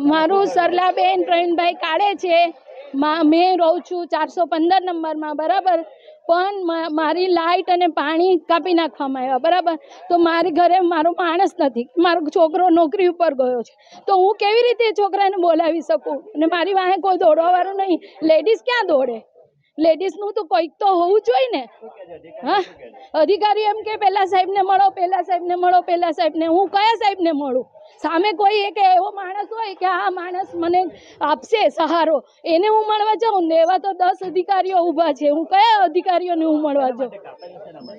મારું સરલાબેન પ્રવીણભાઈ કાળે છે. મા- રહું છું ચારસો પંદર નંબરમાં, બરાબર? પણ મારી લાઇટ અને પાણી કાપી નાખવામાં આવ્યા, બરાબર? તો મારી ઘરે મારો માણસ નથી. મારો છોકરો નોકરી ઉપર ગયો છે. તો હું કેવી રીતે છોકરાને બોલાવી શકું? અને મારી વાહે કોઈ દોડવાવાળું નહીં. લેડીઝ ક્યાં દોડે? લેડીઝનું તો કોઈક તો હોવું જોઈએ ને. હા? અધિકારી એમ કે, પેલા સાહેબને મળો, પેલા સાહેબને મળો, પેલા સાહેબને. હું કયા સાહેબને મળું? સામે કોઈ એક એવો માણસ હોય કે, આ માણસ મને આપશે સહારો. એને હું મળવા જાઉં ને એવા તો દસ અધિકારીઓ ઊભા છે. હું કયા અધિકારીઓને હું મળવા જાઉં?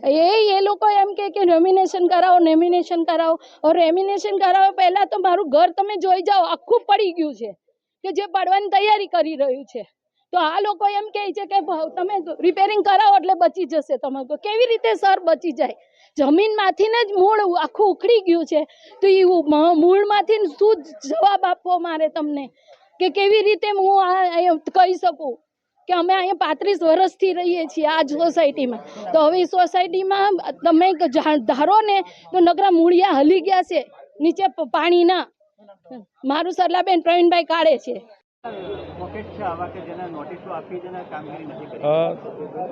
એ એ લોકો એમ કે કે રેમિનેશન કરાવો રેમિનેશન કરાવો. રેમિનેશન કરાવો પહેલાં તો મારું ઘર તમે જોઈ જાઓ, આખું પડી ગયું છે. કે જે પડવાની તૈયારી કરી રહ્યું છે. તો આ લોકો એમ કહે છે કે તમે રિપેરિંગ કરાવો એટલે બચી જશે તમારે. કેવી રીતે સર બચી જાય? જમીનમાંથી ને જ મૂળ આખું ઉખડી ગયું છે. તો એ મૂળમાંથી શું જવાબ આપવો મારે તમને? કે કેવી રીતે હું આ કહી શકું? કે અમે અહીંયા પાંત્રીસ વર્ષથી રહીએ છીએ આ સોસાયટીમાં તો હવે સોસાયટીમાં તમે ધારો ને, તો નકરા મૂળિયા હલી ગયા છે નીચે પાણીના. મારું સરલાબેન પ્રવીણભાઈ કાઢે છે.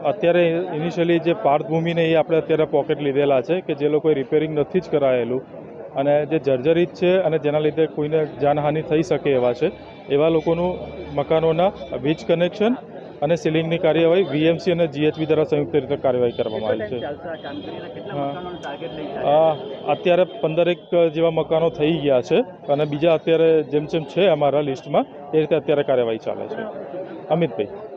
અત્યારે ઇનિશિયલી જે પાર્થભૂમિને એ આપણે અત્યારે પોકેટ લીધેલા છે કે જે લોકોએ રિપેરિંગ નથી જ કરાયેલું અને જે જર્જરિત છે અને જેના લીધે કોઈને જાનહાનિ થઈ શકે એવા છે, એવા લોકોનું મકાનોના વીજ કનેક્શન અને સીલિંગની કાર્યવાહી વીએમસી અને જીએચબી દ્વારા સંયુક્ત રીતે કાર્યવાહી કરવામાં આવી છે. અત્યારે પંદરેક જેવા મકાનો થઈ ગયા છે અને બીજા અત્યારે જેમ જેમ છે અમારા લિસ્ટમાં, એ રીતે અત્યારે કાર્યવાહી ચાલે છે. અમિતભાઈ.